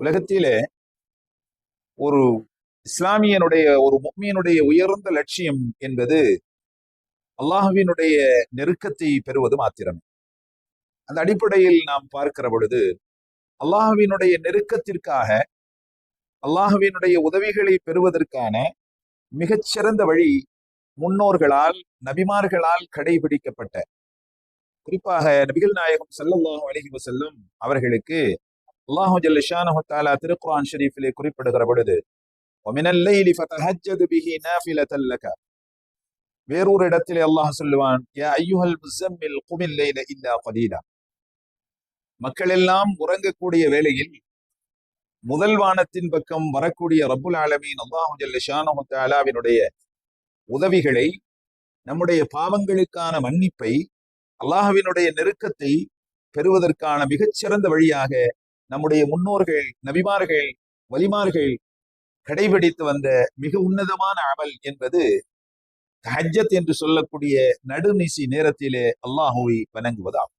உலகத்திலே ஒரு இஸ்லாமியனுடைய ஒரு முக்மியனுடைய உயர்ந்த லட்சியம் என்பது அல்லாஹுவினுடைய நெருக்கத்தை பெறுவது மாத்திரமே. அந்த அடிப்படையில் நாம் பார்க்கிற பொழுது அல்லாஹுவினுடைய நெருக்கத்திற்காக அல்லாஹுவினுடைய உதவிகளை பெறுவதற்கான மிகச்சிறந்த வழி முன்னோர்களால் நபிமார்களால் கடைபிடிக்கப்பட்ட குறிப்பாக நபிகள் நாயகம் ஸல்லல்லாஹு அலைஹி செல்லும் அவர்களுக்கு அல்லாஹு ஜல்லிஷானஹு தாலா திருக்குரான் ஷெரீஃபிலே குறிப்பிடுகிற பொழுது ஒமினல்லைலி ஃபதஹஜ்ஜது பிஹி நாஃபிலதல் லக. வேறொரு இடத்திலே அல்லாஹ் சொல்லுவான் யா ஐயுஹல் முஸம்மில் குமில் லைல இல்லா கலீலா மக்கள் எல்லாம் உறங்கக்கூடிய வேளையில் முதல் வானத்தின் பக்கம் வரக்கூடிய ரப்புல் ஆலமீன் அல்லாஹு ஜல்லிஷானஹு தாலாவினுடைய உதவிகளை நம்முடைய பாவங்களுக்கான மன்னிப்பை அல்லாஹுவினுடைய நெருக்கத்தை பெறுவதற்கான மிகச்சிறந்த வழியாக நம்முடைய முன்னோர்கள் நபிமார்கள் வலிமார்கள் கடைபிடித்து வந்த மிக உன்னதமான அமல் என்பது ஹஜ்ஜத் என்று சொல்லக்கூடிய நடுநிசி நேரத்திலே அல்லாஹுவை வணங்குவதாகும்.